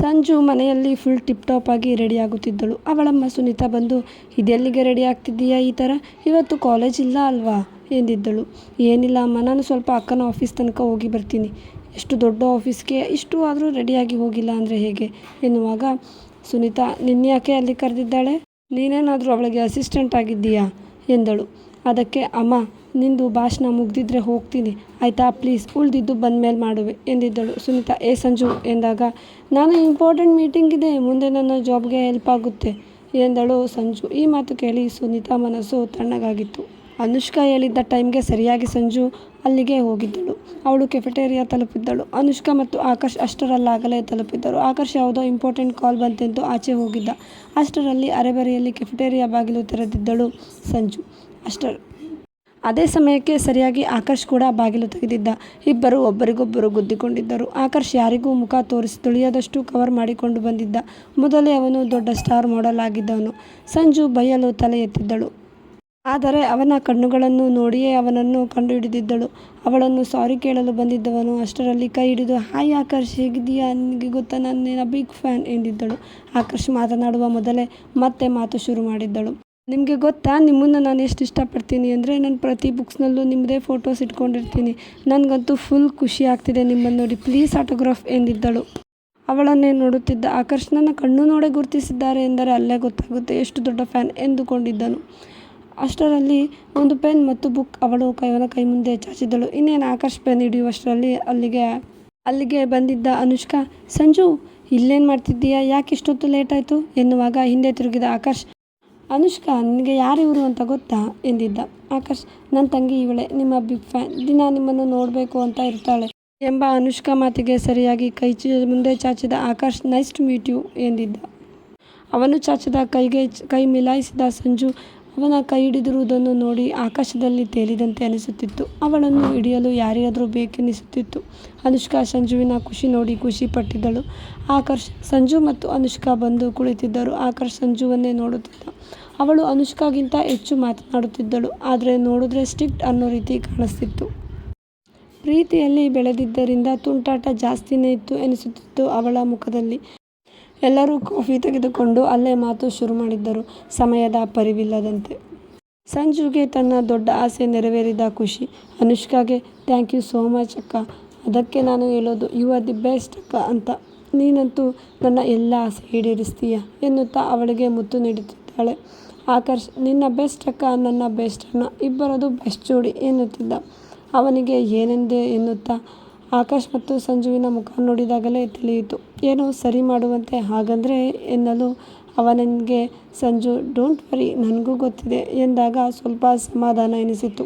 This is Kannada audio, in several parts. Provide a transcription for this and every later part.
ಸಂಜು ಮನೆಯಲ್ಲಿ ಫುಲ್ ಟಿಪ್ ಟಾಪ್ ಆಗಿ ರೆಡಿ ಆಗುತ್ತಿದ್ದಳು. ಅವಳಮ್ಮ ಸುನೀತಾ ಬಂದು, ಇದೆಲ್ಲಿಗೆ ರೆಡಿ ಆಗ್ತಿದ್ದೀಯಾ ಈ ಥರ ಇವತ್ತು ಕಾಲೇಜ್ ಇಲ್ಲ ಅಲ್ವಾ? ಎಂದಿದ್ದಳು. ಏನಿಲ್ಲ ಅಮ್ಮ, ನಾನು ಸ್ವಲ್ಪ ಅಕ್ಕನ ಆಫೀಸ್ ತನಕ ಹೋಗಿ ಬರ್ತೀನಿ. ಎಷ್ಟು ದೊಡ್ಡ ಆಫೀಸ್ಗೆ ಇಷ್ಟು ಆದರೂ ರೆಡಿಯಾಗಿ ಹೋಗಿಲ್ಲ ಅಂದರೆ ಹೇಗೆ? ಎನ್ನುವಾಗ ಸುನೀತಾ, ನಿನ್ಯಾಕೆ ಅಲ್ಲಿ ಕರೆದಿದ್ದಾಳೆ? ನೀನೇನಾದರೂ ಅವಳಿಗೆ ಅಸಿಸ್ಟೆಂಟ್ ಆಗಿದ್ದೀಯಾ? ಎಂದಳು. ಅದಕ್ಕೆ, ಅಮ್ಮ, ನಿಂದು ಭಾಷಣ ಮುಗಿದಿದ್ರೆ ಹೋಗ್ತೀನಿ. ಆಯಿತಾ ಪ್ಲೀಸ್ ಉಳಿದಿದ್ದು ಬಂದಮೇಲೆ ಮಾಡುವೆ, ಎಂದಿದ್ದಳು. ಸುನೀತಾ, ಏ ಸಂಜು, ಎಂದಾಗ, ನಾನು ಇಂಪಾರ್ಟೆಂಟ್ ಮೀಟಿಂಗ್ ಇದೆ, ಮುಂದೆ ನನ್ನ ಜಾಬ್ಗೆ ಹೆಲ್ಪ್ ಆಗುತ್ತೆ, ಎಂದಳು ಸಂಜು. ಈ ಮಾತು ಕೇಳಿ ಸುನೀತಾ ಮನಸ್ಸು ತಣ್ಣಗಾಗಿತ್ತು. ಅನುಷ್ಕಾ ಹೇಳಿದ್ದ ಟೈಮ್ಗೆ ಸರಿಯಾಗಿ ಸಂಜು ಅಲ್ಲಿಗೆ ಹೋಗಿದ್ದಳು. ಅವಳು ಕೆಫೆಟೇರಿಯಾ ತಲುಪಿದ್ದಳು. ಅನುಷ್ಕಾ ಮತ್ತು ಆಕಾಶ್ ಅಷ್ಟರಲ್ಲಾಗಲೇ ತಲುಪಿದ್ದರು. ಆಕಾಶ್ ಯಾವುದೋ ಇಂಪಾರ್ಟೆಂಟ್ ಕಾಲ್ ಬಂತೆಂದು ಆಚೆ ಹೋಗಿದ್ದ. ಅಷ್ಟರಲ್ಲಿ ಅರೆಬರೆಯಲ್ಲಿ ಕೆಫೆಟೇರಿಯಾ ಬಾಗಿಲು ತೆರೆದಿದ್ದಳು ಸಂಜು. ಅಷ್ಟರ ಅದೇ ಸಮಯಕ್ಕೆ ಸರಿಯಾಗಿ ಆಕರ್ಷ್ ಕೂಡ ಬಾಗಿಲು ತೆಗೆದಿದ್ದ. ಇಬ್ಬರು ಒಬ್ಬರಿಗೊಬ್ಬರು ಗುದ್ದಿಕೊಂಡಿದ್ದರು. ಆಕರ್ಷ್ ಯಾರಿಗೂ ಮುಖ ತೋರಿಸಿ ತುಳಿಯದಷ್ಟು ಕವರ್ ಮಾಡಿಕೊಂಡು ಬಂದಿದ್ದ. ಮೊದಲೇ ಅವನು ದೊಡ್ಡ ಸ್ಟಾರ್ ಮಾಡೆಲ್ ಆಗಿದ್ದವನು. ಸಂಜು ಬೈಯಲು ತಲೆ ಎತ್ತಿದ್ದಳು. ಆದರೆ ಅವನ ಕಣ್ಣುಗಳನ್ನು ನೋಡಿಯೇ ಅವನನ್ನು ಕಂಡುಹಿಡಿದಿದ್ದಳು. ಅವಳನ್ನು ಸಾರಿ ಕೇಳಲು ಬಂದಿದ್ದವನು ಅಷ್ಟರಲ್ಲಿ ಕೈ ಹಿಡಿದು, ಹಾಯ್ ಆಕರ್ಷ್ ಹೇಗಿದೆಯಾ ನಿನಗೆ ಗೊತ್ತಾ? ನಾನು ನಿನ್ನ ಬಿಗ್ ಫ್ಯಾನ್ ಎಂದಿದ್ದಳು. ಆಕರ್ಷ್ ಮಾತನಾಡುವ ಮೊದಲೇ ಮತ್ತೆ ಮಾತು ಶುರು ಮಾಡಿದ್ದಳು. ನಿಮಗೆ ಗೊತ್ತಾ? ನಿಮ್ಮನ್ನು ನಾನು ಎಷ್ಟು ಇಷ್ಟಪಡ್ತೀನಿ ಅಂದರೆ ನಾನು ಪ್ರತಿ ಬುಕ್ಸ್ನಲ್ಲೂ ನಿಮ್ಮದೇ ಫೋಟೋಸ್ ಇಟ್ಕೊಂಡಿರ್ತೀನಿ. ನನಗಂತೂ ಫುಲ್ ಖುಷಿ ಆಗ್ತಿದೆ ನಿಮ್ಮನ್ನು ನೋಡಿ. ಪ್ಲೀಸ್ ಆಟೋಗ್ರಾಫ್ ಎಂದಿದ್ದಳು. ಅವಳನ್ನೇ ನೋಡುತ್ತಿದ್ದ ಆಕರ್ಷಣನ ಕಣ್ಣು ನೋಡೇ ಗುರುತಿಸಿದ್ದಾರೆ ಎಂದರೆ ಅಲ್ಲೇ ಗೊತ್ತಾಗುತ್ತೆ. ಎಷ್ಟು ದೊಡ್ಡ ಫ್ಯಾನ್ ಎಂದುಕೊಂಡಿದ್ದನು. ಅಷ್ಟರಲ್ಲಿ ಒಂದು ಪೆನ್ ಮತ್ತು ಬುಕ್ ಅವಳು ಕೈವನ ಕೈ ಮುಂದೆ ಚಾಚಿದ್ದಳು. ಇನ್ನೇನು ಆಕರ್ಷ್ ಪೆನ್ ಹಿಡಿಯುವಷ್ಟರಲ್ಲಿ ಅಲ್ಲಿಗೆ ಅಲ್ಲಿಗೆ ಬಂದಿದ್ದ ಅನುಷ್ಕಾ, ಸಂಜು, ಇಲ್ಲೇನು ಮಾಡ್ತಿದ್ದೀಯಾ? ಯಾಕೆ ಇಷ್ಟೊತ್ತು ಲೇಟ್ ಆಯಿತು? ಎನ್ನುವಾಗ ಹಿಂದೆ ತಿರುಗಿದ ಆಕಾಶ್ ಅನುಷ್ಕಾ, ನಿನಗೆ ಯಾರು ಇವರು ಅಂತ ಗೊತ್ತಾ? ಎಂದಿದ್ದ. ಆಕಾಶ್ ನನ್ನ ತಂಗಿ ಇವಳೆ, ನಿಮ್ಮ ಬಿಗ್ ಫ್ಯಾನ್ ದಿನ ನಿಮ್ಮನ್ನು ನೋಡಬೇಕು ಅಂತ ಇರ್ತಾಳೆ. ಎಂಬ ಅನುಷ್ಕಾ ಮಾತಿಗೆ ಸರಿಯಾಗಿ ಕೈ ಚಿ, ಮುಂದೆ ಚಾಚಿದ Akash, nice to meet you, ಎಂದಿದ್ದ. ಅವನು ಚಾಚಿದ ಕೈಗೆ ಕೈ ಮಿಲಾಯಿಸಿದ ಸಂಜು ಅವನ ಕೈ ಹಿಡಿದಿರುವುದನ್ನು ನೋಡಿ ಆಕಾಶದಲ್ಲಿ ತೇಲಿದಂತೆ ಅನಿಸುತ್ತಿತ್ತು. ಅವಳನ್ನು ಹಿಡಿಯಲು ಯಾರಿಗಾದರೂ ಬೇಕೆನಿಸುತ್ತಿತ್ತು. ಅನುಷ್ಕಾ ಸಂಜುವಿನ ಖುಷಿ ನೋಡಿ ಖುಷಿ ಪಟ್ಟಿದ್ದಳು. ಆಕರ್ಷ್, ಸಂಜು ಮತ್ತು ಅನುಷ್ಕಾ ಬಂದು ಕುಳಿತಿದ್ದರು. ಆಕರ್ಷ್ ಸಂಜುವನ್ನೇ ನೋಡುತ್ತಿದ್ದ. ಅವಳು ಅನುಷ್ಕಾಗಿಂತ ಹೆಚ್ಚು ಮಾತನಾಡುತ್ತಿದ್ದಳು. ಆದರೆ ನೋಡಿದ್ರೆ ಸ್ಟ್ರಿಕ್ಟ್ ಅನ್ನೋ ರೀತಿ ಕಾಣಿಸ್ತಿತ್ತು. ಪ್ರೀತಿಯಲ್ಲಿ ಬೆಳೆದಿದ್ದರಿಂದ ತುಂಟಾಟ ಜಾಸ್ತಿನೇ ಇತ್ತು ಎನಿಸುತ್ತಿತ್ತು ಅವಳ ಮುಖದಲ್ಲಿ. ಎಲ್ಲರೂ ಕಾಫಿ ತೆಗೆದುಕೊಂಡು ಅಲ್ಲೇ ಮಾತು ಶುರು ಮಾಡಿದ್ದರು. ಸಮಯದ ಪರಿವಿಲ್ಲದಂತೆ ಸಂಜುಗೆ ತನ್ನ ದೊಡ್ಡ ಆಸೆ ನೆರವೇರಿದ ಖುಷಿ. ಅನುಷ್ಕಾಗೆ, ಥ್ಯಾಂಕ್ ಯು ಸೋ ಮಚ್ ಅಕ್ಕ. ಅದಕ್ಕೆ ನಾನು ಹೇಳೋದು ಯು ಆರ್ ದಿ ಬೆಸ್ಟ್ ಅಕ್ಕ ಅಂತ. ನೀನಂತೂ ನನ್ನ ಎಲ್ಲ ಆಸೆ ಈಡೇರಿಸ್ತೀಯ ಎನ್ನುತ್ತಾ ಅವಳಿಗೆ ಮುತ್ತು ನೀಡುತ್ತಿದ್ದಾಳೆ. ಆಕರ್ಷ್, ನಿನ್ನ ಬೆಸ್ಟ್ ಅಕ್ಕ, ನನ್ನ ಬೆಸ್ಟ್ ಅಣ್ಣ. ಇಬ್ಬರದು ಬೆಸ್ಟ್ ಜೋಡಿ ಎನ್ನುತ್ತಿದ್ದ. ಅವನಿಗೆ ಏನೆಂದೆ ಎನ್ನುತ್ತಾ ಆಕಾಶ್ ಮತ್ತು ಸಂಜುವಿನ ಮುಖ ನೋಡಿದಾಗಲೇ ತಿಳಿಯಿತು. ಏನು ಸರಿ ಮಾಡುವಂತೆ ಹಾಗಂದರೆ ಎನ್ನಲು ಅವನಿಗೆ, ಸಂಜು ಡೋಂಟ್ ವರಿ ನನಗೂ ಗೊತ್ತಿದೆ ಎಂದಾಗ ಸ್ವಲ್ಪ ಸಮಾಧಾನ ಎನಿಸಿತು.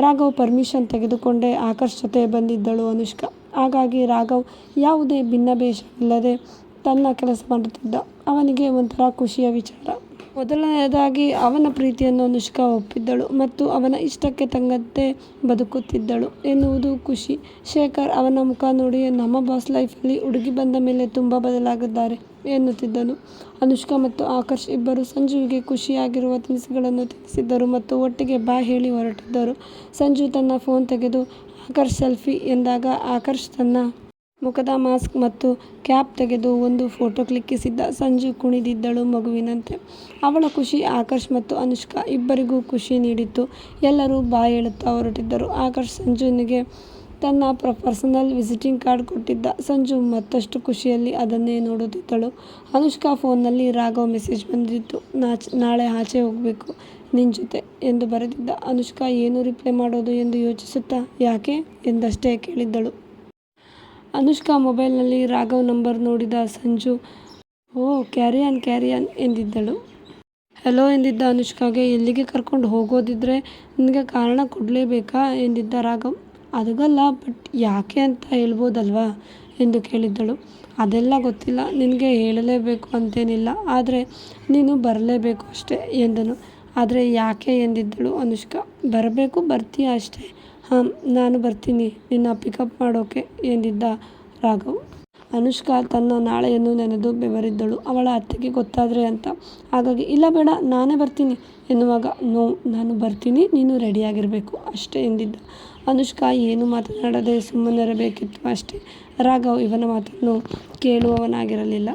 ರಾಘವ್ ಪರ್ಮಿಷನ್ ತೆಗೆದುಕೊಂಡೇ ಆಕಾಶ್ ಜೊತೆ ಬಂದಿದ್ದಳು ಅನುಷ್ಕಾ. ಹಾಗಾಗಿ ರಾಘವ್ ಯಾವುದೇ ಭಿನ್ನಭೇಷವಿಲ್ಲದೆ ತನ್ನ ಕೆಲಸ ಮಾಡುತ್ತಿದ್ದ. ಅವನಿಗೆ ಒಂಥರ ಖುಷಿಯ ವಿಚಾರ. ಮೊದಲನೆಯದಾಗಿ ಅವನ ಪ್ರೀತಿಯನ್ನು ಅನುಷ್ಕಾ ಒಪ್ಪಿದ್ದಳು ಮತ್ತು ಅವನ ಇಷ್ಟಕ್ಕೆ ತಕ್ಕಂತೆ ಬದುಕುತ್ತಿದ್ದಳು ಎನ್ನುವುದು ಖುಷಿ. ಶೇಖರ್ ಅವನ ಮುಖ ನೋಡಿ, ನಮ್ಮ ಬಾಸ್ ಲೈಫಲ್ಲಿ ಹುಡುಗಿ ಬಂದ ಮೇಲೆ ತುಂಬ ಬದಲಾಗಿದ್ದಾರೆ ಎನ್ನುತ್ತಿದ್ದನು. ಅನುಷ್ಕಾ ಮತ್ತು ಆಕರ್ಷ್ ಇಬ್ಬರು ಸಂಜುವಿಗೆ ಖುಷಿಯಾಗಿರುವ ತಿನಿಸುಗಳನ್ನು ತಿನ್ನಿಸಿದ್ದರು ಮತ್ತು ಒಟ್ಟಿಗೆ ಬಾ ಹೇಳಿ ಹೊರಟಿದ್ದರು. ಸಂಜು ತನ್ನ ಫೋನ್ ತೆಗೆದು, ಆಕರ್ಷ್ ಸೆಲ್ಫಿ ಎಂದಾಗ ಆಕರ್ಷ್ ತನ್ನ ಮುಖದ ಮಾಸ್ಕ್ ಮತ್ತು ಕ್ಯಾಪ್ ತೆಗೆದು ಒಂದು ಫೋಟೋ ಕ್ಲಿಕ್ಕಿಸಿದ್ದ ಸಂಜು ಕುಣಿದಿದ್ದಳು ಮಗುವಿನಂತೆ. ಅವಳ ಖುಷಿ ಆಕರ್ಷ್ ಮತ್ತು ಅನುಷ್ಕಾ ಇಬ್ಬರಿಗೂ ಖುಷಿ ನೀಡಿತ್ತು. ಎಲ್ಲರೂ ಬಾಯ್ ಹೇಳುತ್ತಾ ಹೊರಟಿದ್ದರು. ಆಕರ್ಷ್ ಸಂಜುನಿಗೆ ತನ್ನ ಪ್ರ, ಪರ್ಸನಲ್ ವಿಸಿಟಿಂಗ್ ಕಾರ್ಡ್ ಕೊಟ್ಟಿದ್ದ. ಸಂಜು ಮತ್ತಷ್ಟು ಖುಷಿಯಲ್ಲಿ ಅದನ್ನೇ ನೋಡುತ್ತಿದ್ದಳು. ಅನುಷ್ಕಾ ಫೋನ್ನಲ್ಲಿ ರಾಘವ್ ಮೆಸೇಜ್ ಬಂದಿತ್ತು. ನಾಚ್, ನಾಳೆ ಆಚೆ ಹೋಗಬೇಕು ನಿನ್ನ ಜೊತೆ ಎಂದು ಬರೆದಿದ್ದ. ಅನುಷ್ಕಾ ಏನು ರಿಪ್ಲೈ ಮಾಡೋದು ಎಂದು ಯೋಚಿಸುತ್ತಾ, ಯಾಕೆ? ಎಂದಷ್ಟೇ ಕೇಳಿದ್ದಳು. ಅನುಷ್ಕಾ ಮೊಬೈಲ್ನಲ್ಲಿ ರಾಘವ್ ನಂಬರ್ ನೋಡಿದ ಸಂಜು, ಓ ಕ್ಯಾರಿಯಾನ್ ಕ್ಯಾರಿಯಾನ್ ಎಂದಿದ್ದಳು. ಹಲೋ ಎಂದಿದ್ದ ಅನುಷ್ಕಾಗೆ, ಎಲ್ಲಿಗೆ ಕರ್ಕೊಂಡು ಹೋಗೋದಿದ್ರೆ ನಿನಗೆ ಕಾರಣ ಕೊಡಲೇಬೇಕಾ ಎಂದಿದ್ದ ರಾಘವ್. ಅದಗಲ್ಲ ಬಟ್ ಯಾಕೆ ಅಂತ ಹೇಳ್ಬೋದಲ್ವಾ ಎಂದು ಕೇಳಿದ್ದಳು. ಅದೆಲ್ಲ ಗೊತ್ತಿಲ್ಲ, ನಿನಗೆ ಹೇಳಲೇಬೇಕು ಅಂತೇನಿಲ್ಲ, ಆದರೆ ನೀನು ಬರಲೇಬೇಕು ಅಷ್ಟೇ ಎಂದನು. ಆದರೆ ಯಾಕೆ ಎಂದಿದ್ದಳು ಅನುಷ್ಕಾ. ಬರಬೇಕು, ಬರ್ತೀಯ ಅಷ್ಟೇ. ಹಾಂ, ನಾನು ಬರ್ತೀನಿ. ನಿನ್ನ ಪಿಕಪ್ ಮಾಡೋಕೆ ಎಂದಿದ್ದ ರಾಘವ್? ಅನುಷ್ಕಾ ತನ್ನ ನಾಳೆಯನ್ನು ನೆನೆದು ಬೆವರಿದ್ದಳು. ಅವಳ ಅತ್ತೆಗೆ ಗೊತ್ತಾದರೆ ಅಂತ. ಹಾಗಾಗಿ, ಇಲ್ಲ ಬೇಡ, ನಾನೇ ಬರ್ತೀನಿ ಎನ್ನುವಾಗ, ನೋ, ನಾನು ಬರ್ತೀನಿ, ನೀನು ರೆಡಿಯಾಗಿರಬೇಕು, ಅಷ್ಟೇ ಎಂದಿದ್ದ. ಅನುಷ್ಕಾ ಏನು ಮಾತನಾಡದೆ ಸುಮ್ಮನಿರಬೇಕಿತ್ತು ಅಷ್ಟೇ. ರಾಘವ್ ಇವನ ಮಾತನ್ನು ಕೇಳುವವನಾಗಿರಲಿಲ್ಲ.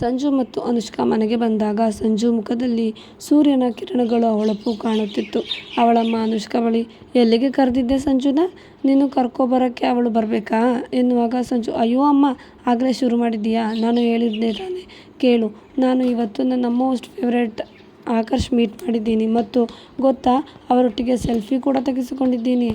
ಸಂಜು ಮತ್ತು ಅನುಷ್ಕಾ ಮನೆಗೆ ಬಂದಾಗ ಸಂಜು ಮುಖದಲ್ಲಿ ಸೂರ್ಯನ ಕಿರಣಗಳು ಹೊಳಪು ಕಾಣುತ್ತಿತ್ತು. ಅವಳಮ್ಮ ಅನುಷ್ಕಾ ಬಳಿ, ಎಲ್ಲಿಗೆ ಕರೆದಿದ್ದೆ ಸಂಜುನ? ನೀನು ಕರ್ಕೊಬರೋಕ್ಕೆ ಅವಳು ಬರಬೇಕಾ? ಎನ್ನುವಾಗ ಸಂಜು, ಅಯ್ಯೋ ಅಮ್ಮ, ಆಗಲೇ ಶುರು ಮಾಡಿದ್ದೀಯಾ? ನಾನು ಹೇಳಿದ್ದೆ ತಾನೆ. ಕೇಳು, ನಾನು ಇವತ್ತು ನನ್ನ ಮೋಸ್ಟ್ ಫೇವ್ರೆಟ್ ಆಕರ್ಷ್ ಮೀಟ್ ಮಾಡಿದ್ದೀನಿ ಮತ್ತು ಗೊತ್ತಾ, ಅವರೊಟ್ಟಿಗೆ ಸೆಲ್ಫಿ ಕೂಡ ತೆಗೆಸಿಕೊಂಡಿದ್ದೀನಿ.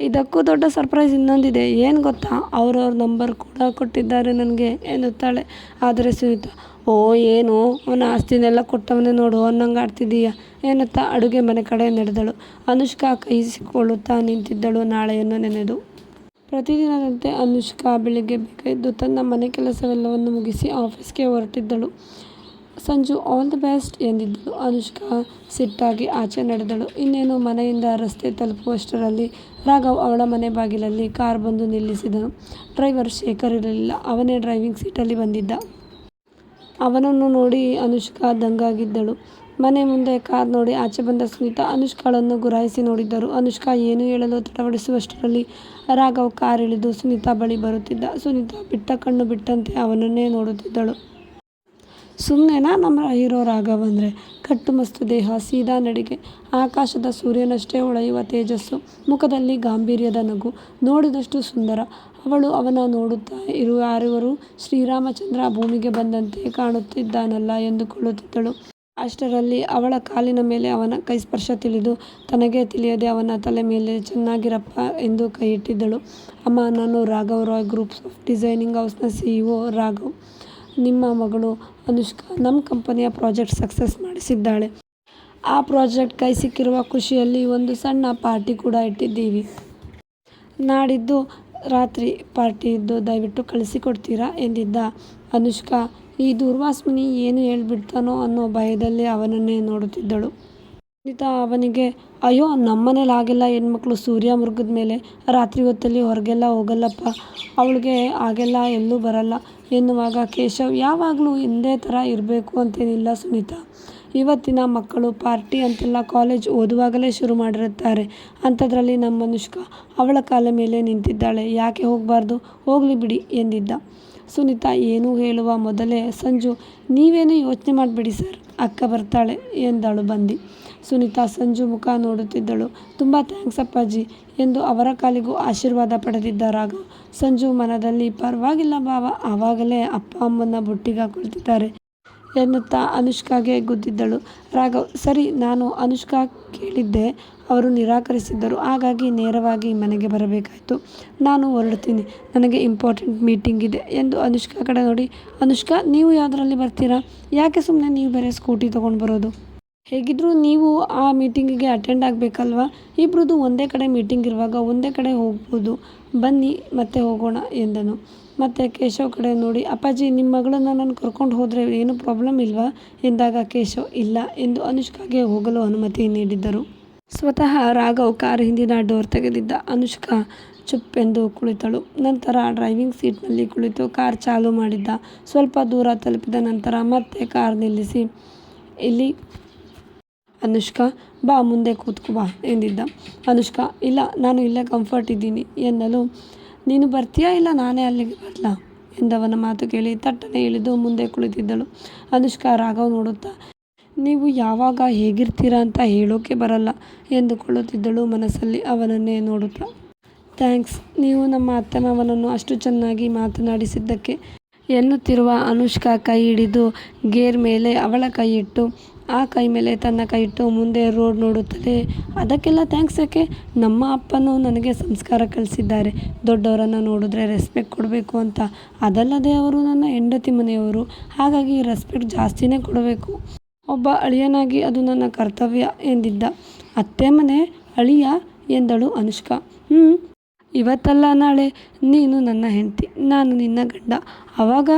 ಇದಕ್ಕೂ ದೊಡ್ಡ ಸರ್ಪ್ರೈಸ್ ಇನ್ನೊಂದಿದೆ. ಏನು ಗೊತ್ತಾ? ಅವ್ರವ್ರ ನಂಬರ್ ಕೂಡ ಕೊಟ್ಟಿದ್ದಾರೆ ನನಗೆ ಎನ್ನುತ್ತಾಳೆ. ಆದರೆ ಸುನೀತಾ, ಓ ಏನು? ಅವನ ಆಸ್ತಿನೆಲ್ಲ ಕೊಟ್ಟವನೇ ನೋಡು, ಅನ್ನಂಗೆ ಆಡ್ತಿದ್ದೀಯ? ಎನ್ನುತ್ತಾ ಅಡುಗೆ ಮನೆ ಕಡೆ ನಡೆದಳು. ಅನುಷ್ಕಾ ಕೈಸಿಕೊಳ್ಳುತ್ತಾ ನಿಂತಿದ್ದಳು ನಾಳೆಯನ್ನು ನೆನೆದು. ಪ್ರತಿದಿನದಂತೆ ಅನುಷ್ಕಾ ಬೆಳಿಗ್ಗೆ ಬೇಕೆದ್ದು ತನ್ನ ಮನೆ ಕೆಲಸವೆಲ್ಲವನ್ನು ಮುಗಿಸಿ ಆಫೀಸ್ಗೆ ಹೊರಟಿದ್ದಳು. ಸಂಜು, ಆಲ್ ದ ಬೆಸ್ಟ್ ಎಂದಿದ್ದಳು ಅನುಷ್ಕಾ ಸಿಟ್ಟಾಗಿ ಆಚೆ ನಡೆದಳು. ಇನ್ನೇನು, ಮನೆಯಿಂದ ರಸ್ತೆ ತಲುಪುವಷ್ಟರಲ್ಲಿ ರಾಘವ್ ಅವಳ ಮನೆ ಬಾಗಿಲಲ್ಲಿ ಕಾರ್ ಬಂದು ನಿಲ್ಲಿಸಿದನು ಡ್ರೈವರ್ ಶೇಖರ್ ಇರಲಿಲ್ಲ. ಅವನೇ ಡ್ರೈವಿಂಗ್ ಸೀಟಲ್ಲಿ ಬಂದಿದ್ದ. ಅವನನ್ನು ನೋಡಿ ಅನುಷ್ಕಾ ದಂಗಾಗಿದ್ದಳು. ಮನೆ ಮುಂದೆ ಕಾರ್ ನೋಡಿ ಆಚೆ ಬಂದ ಸುನೀತಾ ಅನುಷ್ಕಾಳನ್ನು ಗುರಾಯಿಸಿ ನೋಡಿದ್ದರು. ಅನುಷ್ಕಾ ಏನು ಹೇಳಲು ತಡವಡಿಸುವಷ್ಟರಲ್ಲಿ ರಾಘವ್ ಕಾರ್ ಇಳಿದು ಸುನೀತಾ ಬಳಿ ಬರುತ್ತಿದ್ದ. ಸುನೀತಾ ಬಿಟ್ಟ ಕಣ್ಣು ಬಿಟ್ಟಂತೆ ಅವನನ್ನೇ ನೋಡುತ್ತಿದ್ದಳು. ಸುಮ್ಮನೆನಾ ನಮ್ಮ ಹೀರೋ ರಾಘವ್ ಅಂದರೆ? ಕಟ್ಟುಮಸ್ತು ದೇಹ, ಸೀದಾ ನಡಿಗೆ. ಆಕಾಶದ ಸೂರ್ಯನಷ್ಟೇ ಹೊಳೆಯುವ ತೇಜಸ್ಸು, ಮುಖದಲ್ಲಿ ಗಾಂಭೀರ್ಯದ ನಗು. ನೋಡಿದಷ್ಟು ಸುಂದರ. ಅವಳು ಅವನ ನೋಡುತ್ತಾ ಇರುವ ಯಾರಿವರು? ಶ್ರೀರಾಮಚಂದ್ರ ಭೂಮಿಗೆ ಬಂದಂತೆ ಕಾಣುತ್ತಿದ್ದಾನಲ್ಲ ಎಂದುಕೊಳ್ಳುತ್ತಿದ್ದಳು. ಅಷ್ಟರಲ್ಲಿ ಅವಳ ಕಾಲಿನ ಮೇಲೆ ಅವನ ಕೈ ಸ್ಪರ್ಶ ತಿಳಿದು, ತನಗೇ ತಿಳಿಯದೆ ಅವನ ತಲೆ ಮೇಲೆ ಚೆನ್ನಾಗಿರಪ್ಪ ಎಂದು ಕೈ ಇಟ್ಟಿದ್ದಳು ಅಮ್ಮ, ನಾನು Raghav Roy groups of designing ಹೌಸ್ನ C E O Raghav. ನಿಮ್ಮ ಮಗಳು ಅನುಷ್ಕಾ ನಮ್ಮ ಕಂಪನಿಯ ಪ್ರಾಜೆಕ್ಟ್ ಸಕ್ಸಸ್ ಮಾಡಿಸಿದ್ದಾಳೆ. ಆ ಪ್ರಾಜೆಕ್ಟ್ ಕೈ ಸಿಕ್ಕಿರುವ ಖುಷಿಯಲ್ಲಿ ಒಂದು ಸಣ್ಣ ಪಾರ್ಟಿ ಕೂಡ ಇಟ್ಟಿದ್ದೀವಿ. ನಾಡಿದ್ದು ರಾತ್ರಿ ಪಾರ್ಟಿ ಇದ್ದು ದಯವಿಟ್ಟು ಕಳಿಸಿಕೊಡ್ತೀರಾ ಎಂದಿದ್ದ ಅನುಷ್ಕಾ, ಈ ದೂರ್ವಾಸ್ಮಿನಿ ಏನು ಹೇಳ್ಬಿಡ್ತಾನೋ ಅನ್ನೋ ಭಯದಲ್ಲಿ ಅವನನ್ನೇ ನೋಡುತ್ತಿದ್ದಳು. ಸುನೀತಾ ಅವನಿಗೆ, ಅಯ್ಯೋ, ನಮ್ಮನೇಲಿ ಆಗಿಲ್ಲ ಹೆಣ್ಮಕ್ಳು ಸೂರ್ಯ ಮುರುಗಿದ ಮೇಲೆ. ರಾತ್ರಿ ಹೊತ್ತಲ್ಲಿ ಹೊರಗೆಲ್ಲ ಹೋಗಲ್ಲಪ್ಪ. ಅವಳಿಗೆ ಹಾಗೆಲ್ಲ ಎಲ್ಲೂ ಬರಲ್ಲ. ಎನ್ನುವಾಗ ಕೇಶವ್, ಯಾವಾಗಲೂ ಒಂದೇ ಥರ ಇರಬೇಕು ಅಂತೇನಿಲ್ಲ ಸುನೀತಾ. ಇವತ್ತಿನ ಮಕ್ಕಳು ಪಾರ್ಟಿ ಅಂತೆಲ್ಲ ಕಾಲೇಜ್ ಓದುವಾಗಲೇ ಶುರು ಮಾಡಿರುತ್ತಾರೆ. ಅಂಥದ್ರಲ್ಲಿ ನಮ್ಮ ಅನುಷ್ಕಾ ಅವಳ ಕಾಲ ಮೇಲೆ ನಿಂತಿದ್ದಾಳೆ. ಯಾಕೆ ಹೋಗಬಾರ್ದು? ಹೋಗಲಿ ಬಿಡಿ, ಎಂದಿದ್ದ. ಸುನೀತಾ ಏನೂ ಹೇಳುವ ಮೊದಲೇ, ಸಂಜು, ನೀವೇನು ಯೋಚನೆ ಮಾಡಿಬಿಡಿ ಸರ್. ಅಕ್ಕ ಬರ್ತಾಳೆ, ಎಂದಳು ಬಂದು. ಸುನೀತಾ ಸಂಜು ಮುಖ ನೋಡುತ್ತಿದ್ದಳು. ತುಂಬ ಥ್ಯಾಂಕ್ಸ್ ಅಪ್ಪಾಜಿ, ಎಂದು ಅವರ ಕಾಲಿಗೂ ಆಶೀರ್ವಾದ ಪಡೆದಿದ್ದ ರಾಘವ್ ಸಂಜು ಮನದಲ್ಲಿ, ಪರವಾಗಿಲ್ಲ ಬಾವ ಆವಾಗಲೇ ಅಪ್ಪ ಅಮ್ಮನ ಬುಟ್ಟಿಗೆ ಹಾಕೊಳ್ತಿದ್ದಾರೆ, ಎನ್ನುತ್ತಾ ಅನುಷ್ಕಾಗೆ ಗುದ್ದಿದ್ದಳು. ರಾಘವ್, ಸರಿ, ನಾನು ಅನುಷ್ಕಾ ಕೇಳಿದ್ದೆ. ಅವರು ನಿರಾಕರಿಸಿದ್ದರು. ಹಾಗಾಗಿ ನೇರವಾಗಿ ಮನೆಗೆ ಬರಬೇಕಾಯಿತು. ನಾನು ಹೊರಡ್ತೀನಿ. ನನಗೆ ಇಂಪಾರ್ಟೆಂಟ್ ಮೀಟಿಂಗ್ ಇದೆ ಎಂದು ಅನುಷ್ಕಾ ಕಡೆ ನೋಡಿ, ಅನುಷ್ಕಾ, ನೀವು ಯಾವುದರಲ್ಲಿ ಬರ್ತೀರಾ? ಯಾಕೆ ಸುಮ್ಮನೆ ನೀವು ಬೇರೆ ಸ್ಕೂಟಿ ತೊಗೊಂಡು ಬರೋದು? ಹೇಗಿದ್ದರೂ ನೀವು ಆ ಮೀಟಿಂಗಿಗೆ ಅಟೆಂಡ್ ಆಗಬೇಕಲ್ವಾ? ಇಬ್ಬರದು ಒಂದೇ ಕಡೆ ಮೀಟಿಂಗ್ ಇರುವಾಗ ಒಂದೇ ಕಡೆ ಹೋಗ್ಬೋದು. ಬನ್ನಿ, ಮತ್ತೆ ಹೋಗೋಣ, ಎಂದನು. ಮತ್ತು ಕೇಶವ್ ಕಡೆ ನೋಡಿ, ಅಪ್ಪಾಜಿ ನಿಮ್ಮ ಮಗಳನ್ನು ನಾನು ಕರ್ಕೊಂಡು ಹೋದರೆ ಏನು ಪ್ರಾಬ್ಲಮ್ ಇಲ್ವಾ? ಎಂದಾಗ ಕೇಶವ್, ಇಲ್ಲ, ಎಂದು ಅನುಷ್ಕಾಗೆ ಹೋಗಲು ಅನುಮತಿ ನೀಡಿದ್ದರು. ಸ್ವತಃ ರಾಘವ್ ಕಾರ್ ಹಿಂದಿನ ಡೋರ್ ತೆಗೆದಿದ್ದ ಅನುಷ್ಕಾ ಚುಪ್ಪೆಂದು ಕುಳಿತಳು. ನಂತರ ಡ್ರೈವಿಂಗ್ ಸೀಟ್ನಲ್ಲಿ ಕುಳಿತು ಕಾರ್ ಚಾಲು ಮಾಡಿದ್ದ. ಸ್ವಲ್ಪ ದೂರ ತಲುಪಿದ ನಂತರ ಮತ್ತೆ ಕಾರ್ ನಿಲ್ಲಿಸಿ, ಇಲ್ಲಿ ಅನುಷ್ಕಾ, ಬಾ, ಮುಂದೆ ಕೂತ್ಕೋ, ಬಾ, ಎಂದಿದ್ದ. ಅನುಷ್ಕಾ, ಇಲ್ಲ, ನಾನು ಇಲ್ಲೇ ಕಂಫರ್ಟ್ ಇದ್ದೀನಿ, ಎನ್ನಲು, ನೀನು ಬರ್ತೀಯಾ, ಇಲ್ಲ, ನಾನೇ ಅಲ್ಲಿಗೆ ಬರಲಾ? ಎಂದವನ ಮಾತು ಕೇಳಿ ತಟ್ಟನೆ ಇಳಿದು ಮುಂದೆ ಕುಳಿತಿದ್ದಳು. ಅನುಷ್ಕಾ ರಾಘವ್ ನೋಡುತ್ತಾ ನೀವು ಯಾವಾಗ ಹೇಗಿರ್ತೀರಾ ಅಂತ ಹೇಳೋಕೆ ಬರಲ್ಲ ಎಂದುಕೊಳ್ಳುತ್ತಿದ್ದಳು ಮನಸ್ಸಲ್ಲಿ ಅವನನ್ನೇ ನೋಡುತ್ತಾ. ಥ್ಯಾಂಕ್ಸ್, ನೀವು ನಮ್ಮ ಅತ್ತೆ ಮಾವನನ್ನು ಅಷ್ಟು ಚೆನ್ನಾಗಿ ಮಾತನಾಡಿಸಿದ್ದಕ್ಕೆ ಎನ್ನುತ್ತಿರುವ ಅನುಷ್ಕಾ ಕೈ ಹಿಡಿದು ಗೇರ್ ಮೇಲೆ ಅವಳ ಕೈ ಇಟ್ಟು ಆ ಕೈ ಮೇಲೆ ತನ್ನ ಕೈ ಇಟ್ಟು ಮುಂದೆ ರೋಡ್ ನೋಡುತ್ತದೆ. ಅದಕ್ಕೆಲ್ಲ ಥ್ಯಾಂಕ್ಸ್ ಯಾಕೆ? ನಮ್ಮ ಅಪ್ಪನೂ ನನಗೆ ಸಂಸ್ಕಾರ ಕಲಿಸಿದ್ದಾರೆ. ದೊಡ್ಡವರನ್ನು ನೋಡಿದ್ರೆ ರೆಸ್ಪೆಕ್ಟ್ ಕೊಡಬೇಕು ಅಂತ. ಅದಲ್ಲದೆ ಅವರು ನನ್ನ ಹೆಂಡತಿ ಮನೆಯವರು. ಹಾಗಾಗಿ ರೆಸ್ಪೆಕ್ಟ್ ಜಾಸ್ತಿನೇ ಕೊಡಬೇಕು. ಒಬ್ಬ ಅಳಿಯನಾಗಿ ಅದು ನನ್ನ ಕರ್ತವ್ಯ ಎಂದಿದ್ದ. ಅತ್ತೆ ಮನೆ, ಅಳಿಯ ಎಂದಳು ಅನುಷ್ಕಾ. ಹ್ಞೂ ಇವತ್ತಲ್ಲ ನಾಳೆ ನೀನು ನನ್ನ ಹೆಂಡತಿ, ನಾನು ನಿನ್ನ ಗಂಡ. ಆವಾಗ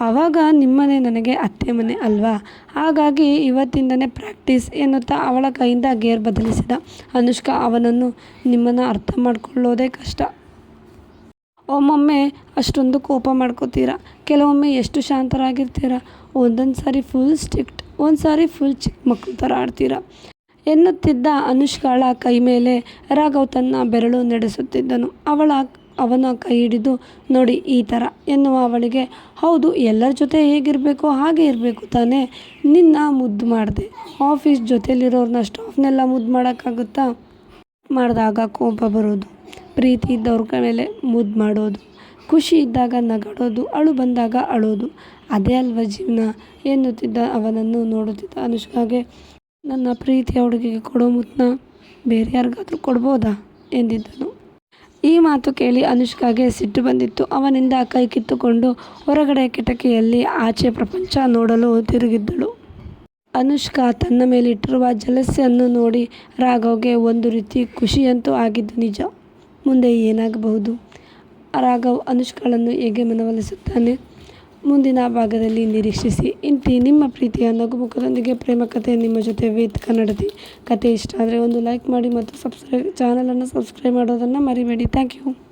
ಆವಾಗ ನಿಮ್ಮನೆ ನನಗೆ ಅತ್ತೆ ಮನೆ ಅಲ್ವಾ? ಹಾಗಾಗಿ ಇವತ್ತಿಂದನೇ ಪ್ರಾಕ್ಟೀಸ್ ಎನ್ನುತ್ತಾ ಅವಳ ಕೈಯಿಂದ ಗೇರ್ ಬದಲಿಸಿದ. ಅನುಷ್ಕಾ ಅವನನ್ನು ನಿಮ್ಮನ್ನು ಅರ್ಥ ಮಾಡಿಕೊಳ್ಳೋದೇ ಕಷ್ಟ. ಒಮ್ಮೊಮ್ಮೆ ಅಷ್ಟೊಂದು ಕೋಪ ಮಾಡ್ಕೋತೀರಾ? ಕೆಲವೊಮ್ಮೆ ಎಷ್ಟು ಶಾಂತರಾಗಿರ್ತೀರ? ಒಂದೊಂದು ಸಾರಿ ಫುಲ್ ಸ್ಟ್ರಿಕ್ಟ್ ಒಂದು ಸಾರಿ ಫುಲ್ ಚಿಕ್ಕ ಮಕ್ಕಳು ಥರ ಆಡ್ತೀರ. ಎನ್ನುತ್ತಿದ್ದ ಅನುಷ್ಕಾಳ ಕೈ ಮೇಲೆ ರಾಘವ್ ತನ್ನ ಬೆರಳು ನಡೆಸುತ್ತಿದ್ದನು. ಅವಳ, ಅವನ ಕೈ ಹಿಡಿದು, ನೋಡಿ ಈ ಥರ ಎನ್ನುವ ಅವಳಿಗೆ, ಹೌದು, ಎಲ್ಲರ ಜೊತೆ ಹೇಗಿರಬೇಕು ಹಾಗೆ ಇರಬೇಕು ತಾನೇ. ನಿನ್ನ ಮುದ್ದು ಮಾಡಿದೆ. ಆಫೀಸ್ ಜೊತೆಲಿರೋರನ್ನ ಸ್ಟಾಫ್ನೆಲ್ಲ ಮುದ್ದು ಮಾಡೋಕ್ಕಾಗುತ್ತಾ? ಮಾಡಿದಾಗ ಕೋಪ ಬರೋದು. ಪ್ರೀತಿ ಇದ್ದವ್ರ ಮೇಲೆ ಮುದ್ದು ಮಾಡೋದು. ಖುಷಿ ಇದ್ದಾಗ ನಗಡೋದು. ಅಳು ಬಂದಾಗ ಅಳೋದು. ಅದೇ ಅಲ್ವ ಜೀವನ? ಎನ್ನುತ್ತಿದ್ದ ಅವನನ್ನು ನೋಡುತ್ತಿದ್ದ ಅನುಷ್ಕಾಗೆ ನನ್ನ ಪ್ರೀತಿಯ ಹುಡುಗಿಗೆ ಕೊಡೋ ಮುತ್ನ ಬೇರೆ ಯಾರಿಗಾದರೂ ಕೊಡ್ಬೋದಾ? ಎಂದಿದ್ದನು. ಈ ಮಾತು ಕೇಳಿ ಅನುಷ್ಕಾಗೆ ಸಿಟ್ಟು ಬಂದಿತ್ತು. ಅವನಿಂದ ಕೈ ಕಿತ್ತುಕೊಂಡು ಹೊರಗಡೆ ಕಿಟಕಿಯಲ್ಲಿ ಆಚೆ ಪ್ರಪಂಚ ನೋಡಲು ತಿರುಗಿದ್ದಳು. ಅನುಷ್ಕಾ ತನ್ನ ಮೇಲಿಟ್ಟಿರುವ ಜಲಸ್ಯನ್ನು ನೋಡಿ ರಾಘವ್ಗೆ ಒಂದು ರೀತಿ ಖುಷಿಯಂತೂ ಆಗಿದ್ದು ನಿಜ. ಮುಂದೆ ಏನಾಗಬಹುದು? ರಾಘವ್ ಅನುಷ್ಕಾಳನ್ನು ಹೇಗೆ ಮನವೊಲಿಸುತ್ತಾನೆ? ಮುಂದಿನ ಭಾಗದಲ್ಲಿ ನಿರೀಕ್ಷಿಸಿ. ಇಂತಿ ನಿಮ್ಮ ಪ್ರೀತಿಯ ನಗುಮುಖದೊಂದಿಗೆ ಪ್ರೇಮ ಕಥೆ ನಿಮ್ಮ ಜೊತೆ ವೇತ್ ಕನ್ನಡತಿ ಕತೆ ಇಷ್ಟ ಆದರೆ ಒಂದು ಲೈಕ್ ಮಾಡಿ ಮತ್ತು ಸಬ್ಸ್ಕ್ರೈಬ್ ಚಾನಲನ್ನು ಸಬ್ಸ್ಕ್ರೈಬ್ ಮಾಡೋದನ್ನು ಮರಿಬೇಡಿ. Thank you